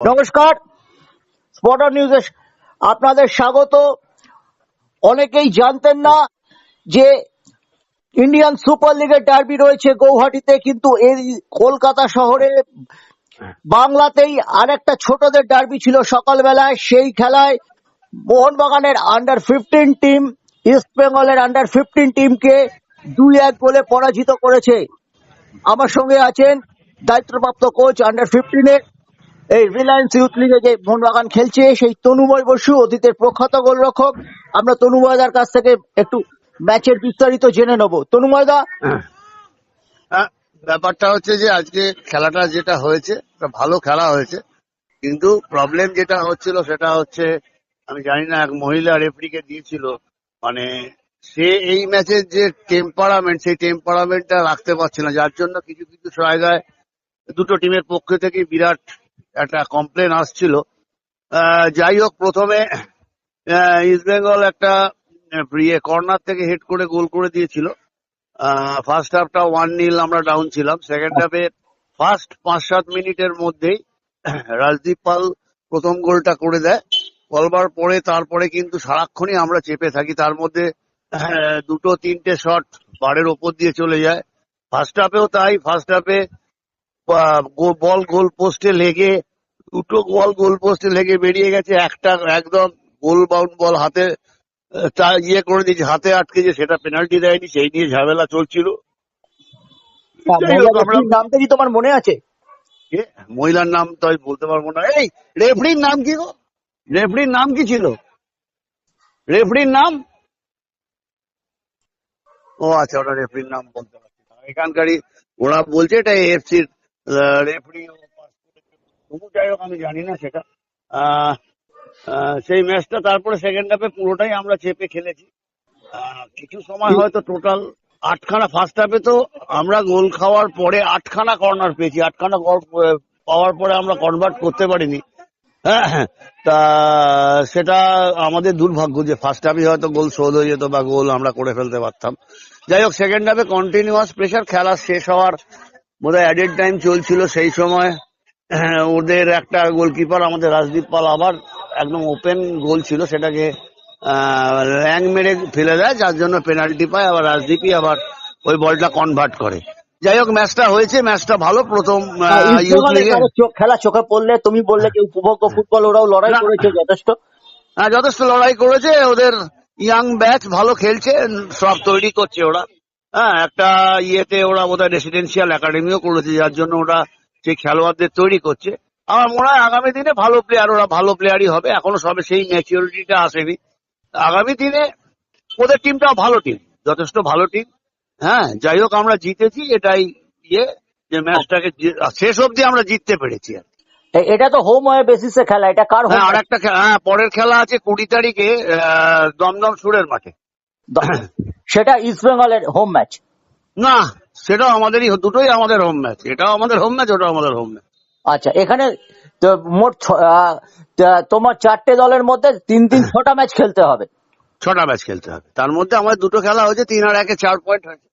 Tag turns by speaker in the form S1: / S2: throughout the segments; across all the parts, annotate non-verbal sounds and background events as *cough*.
S1: নমস্কার। স্পটার নিউজে আপনাদের স্বাগত। অনেকেই জানতেন না যে ইন্ডিয়ান সুপার লিগের ডার্বি রয়েছে গৌহাটিতে, কিন্তু এই কলকাতা শহরে বাংলাতেই আরেকটা ছোটদের ডার্বি ছিল সকালবেলায়। সেই খেলায় মোহনবাগানের আন্ডার ফিফটিন টিম ইস্ট বেঙ্গলের আন্ডার ফিফটিন টিমকে দুই এক গোলে পরাজিত করেছে। আমার সঙ্গে আছেন দায়িত্বপ্রাপ্ত কোচ আন্ডার ফিফটিনের এই রিলায়েন্স ইউথ লিগে যে মোহনবাগান খেলছে সেই তনুময় বসু অতীতের প্রখ্যাত গোলরক্ষক। আমরা তনুময়দার কাছ থেকে একটু ম্যাচের বিস্তারিত জেনে নেব। তনুময়দা
S2: হ্যাঁ, ব্যাপারটা হচ্ছে যে আজকে খেলাটা যেটা হয়েছে ভালো খেলা হয়েছে। কিন্তু প্রবলেম যেটা হচ্ছিল সেটা হচ্ছে আমি জানি না এক মহিলা রেফারিকে দিয়েছিল। মানে সে এই ম্যাচের যে টেম্পারামেন্ট সেই টেম্পারামেন্টটা রাখতে পারছে না। যার জন্য কিছু কিছু জায়গায় দুটো টিমের পক্ষ থেকে বিরাট একটা কমপ্লেন আসছিল। যাই হোক প্রথমে ইস্ট বেঙ্গল একটা আহ, ইয়ে কর্নার থেকে হেড করে গোল করে দিয়েছিল। ফার্স্ট হাফটা ওয়ান নীল আমরা ডাউন ছিলাম। সেকেন্ড হাফে ফার্স্ট পাঁচ সাত মিনিটের মধ্যেই রাজদীপ পাল প্রথম গোলটা করে দেয়। বলবার পরে তারপরে কিন্তু সারাক্ষণই আমরা চেপে থাকি। তার মধ্যে দুটো তিনটে শট বারের ওপর দিয়ে চলে যায়। ফার্স্ট হাফেও তাই। ফার্স্ট হাফে বল গোল পোস্টে লেগে দুটো বল গোল পোস্টে লেগে বেরিয়ে গেছে একটা একদম গোল বাউন্ড বল হাতে তা ইয়ে করে দিয়েছে হাতে আটকেছে সেটা পেনাল্টি দেয়নি সেই নিয়ে ঝামেলা চলছিল।
S1: নামটা কি তোমার মনে আছে?
S2: মহিলার নাম তো আমি বলতে পারব না। এই রেফরির নাম কি গো? রেফরির নাম কি ছিল? রেফরির নাম? ও আচ্ছা ওটা রেফরির নাম বলতে পারছি এখানকারই ওরা বলছে এটা এফসির রেফরি তবু যাই হোক আমি জানি না সেটা সেই ম্যাচটা তারপরে সেকেন্ড হাফে পুরোটাই আমরা চেপে খেলেছি। কিছু সময় হয়তো টোটাল আটখানা ফার্স্ট হাফে তো আমরা গোল খাওয়ার পরে আটখানা কর্নার পেয়েছি। আটখানা পাওয়ার পরে আমরা কনভার্ট করতে পারিনি। হ্যাঁ, হ্যাঁ। তা সেটা আমাদের দুর্ভাগ্য যে ফার্স্ট হাফে হয়তো গোল শোধ হয়ে যেত বা গোল আমরা করে ফেলতে পারতাম। যাই হোক সেকেন্ড হাফে কন্টিনিউয়াস প্রেশার খেলা শেষ হওয়ার বোধহয় অ্যাডেড টাইম চলছিল সেই সময়। হ্যাঁ, ওদের একটা গোলকিপার আমাদের রাজদীপ পাল আবার একদম ওপেন গোল ছিল সেটাকে র্যাং মেরে ফেলে দেয় যার জন্য পেনাল্টি পায় আবার রাজদীপই আবার ওই বলটা কনভার্ট করে। যাই হোক ম্যাচটা হয়েছে ম্যাচটা ভালো প্রথম
S1: কারও চোখ- খেলা চোখে পড়লে তুমি বললে যে উপভোগ্য ফুটবল ওরাও লড়াই। করেছে যথেষ্ট।
S2: হ্যাঁ যথেষ্ট লড়াই করেছে ওদের ইয়াং ব্যাচ ভালো খেলছে সব তৈরি করছে ওরা। হ্যাঁ একটা ইয়েতে ওরা বোধহয় রেসিডেন্সিয়াল একাডেমিও করেছে যার জন্য ওরা সেই খেলোয়াড়দের তৈরি করছে। আমার মনে হয় আগামী দিনে ভালো প্লেয়ার ওরা ভালো প্লেয়ারই হবে। এখনও সবে সেই ম্যাচিউরিটিটা আসেনি। আগামী দিনে ওদের টিমটাও ভালো টিম যথেষ্ট ভালো টিম হ্যাঁ যাই হোক আমরা জিতেছি এটাই ইয়ে যে ম্যাচটাকে শেষ অবধি আমরা জিততে পেরেছি আর
S1: এটা তো হোম ওয়ে বেসিসে খেলা এটা কার
S2: হ্যাঁ আর একটা হ্যাঁ পরের খেলা আছে কুড়ি তারিখে দমদম সুরের মাঠে? *clears throat*
S1: সেটা ইস্ট বেঙ্গলের হোম ম্যাচ
S2: না সেটাও আমাদেরই দুটোই আমাদের হোম ম্যাচ এটাও আমাদের হোম ম্যাচ ওটাও আমাদের হোম ম্যাচ
S1: আচ্ছা এখানে তো মোট তোমার চারটে দলের মধ্যে তিন তিন *clears throat* ছটা ম্যাচ খেলতে হবে।
S2: ছটা ম্যাচ খেলতে হবে। তার মধ্যে আমাদের দুটো খেলা হয়েছে তিন আর একে চার পয়েন্ট হয়েছে।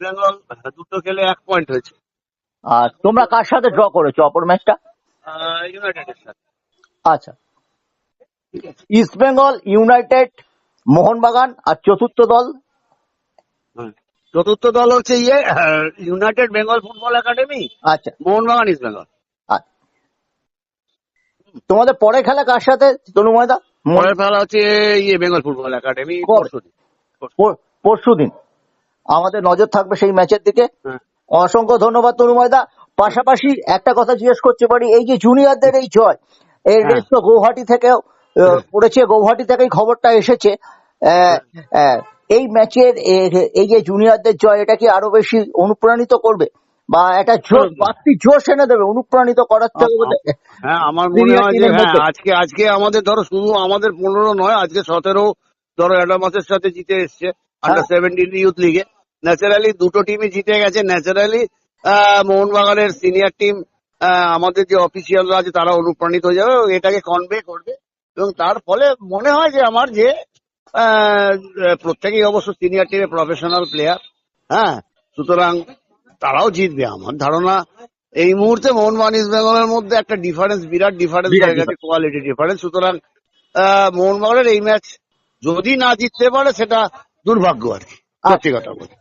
S2: বেঙ্গল দুটো খেলে এক পয়েন্ট হয়েছে।
S1: আর তোমরা কার সাথে ড্র করেছ অপর ম্যাচটা
S2: ইউনাইটেডের সাথে।
S1: আচ্ছা। ইস্ট বেঙ্গল ইউনাইটেড মোহনবাগান আর চতুর্থ দল।
S2: চতুর্থ দল হচ্ছে ইয়ে ইউনাইটেড বেঙ্গল ফুটবল একাডেমি
S1: আচ্ছা
S2: মোহনবাগান ইস্ট বেঙ্গল
S1: তোমাদের পরে খেলা কার সাথে তনুময়দা
S2: পরের খেলা হচ্ছে ইয়ে বেঙ্গল ফুটবল একাডেমি।
S1: পরশু দিন আমাদের নজর থাকবে সেই ম্যাচের দিকে
S2: হ্যাঁ।
S1: অসংখ্য ধন্যবাদ তনুময়দা পাশাপাশি একটা কথা জিজ্ঞেস করতে পারি এই যে জুনিয়রদের এই জয় এই
S2: হ্যাঁ।
S1: রেস তো গৌহাটি থেকেও পড়েছে গৌহাটি থেকেই খবরটা এসেছে। এই ম্যাচের এই যে জুনিয়রদের জয় এটা কি আরও বেশি অনুপ্রাণিত করবে? বা একটা জোশ বাড়তি জোশ এনে দেবে অনুপ্রাণিত করার থেকে
S2: হ্যাঁ আমার মনে হয় যে হ্যাঁ আজকে আজকে আমাদের ধরো শুধু আমাদের পনেরো নয় আজকে সতেরো ধরো অ্যাডামাসের সাথে জিতে এসছে আন্ডার সেভেন্টিন ইউথ লিগে ন্যাচারালি দুটো টিমই জিতে গেছে। ন্যাচারালি মোহনবাগানের সিনিয়র টিম আমাদের যে অফিসিয়ালরা আছে তারা অনুপ্রাণিত হয়ে যাবে এটাকে কনভে করবে। এবং তার ফলে মনে হয় যে আমার যে প্রত্যেকেই অবশ্য সিনিয়র টিমে প্রফেশনাল প্লেয়ার হ্যাঁ? সুতরাং তারাও জিতবে। আমার ধারণা এই মুহূর্তে মোহনবাগান ইস্ট বেঙ্গলের মধ্যে একটা ডিফারেন্স বিরাট ডিফারেন্স হয়ে গেছে কোয়ালিটি ডিফারেন্স সুতরাং আহ, মোহনবাগানের এই ম্যাচ যদি না জিততে পারে সেটা দুর্ভাগ্য আর কি। সত্যি কথা বলি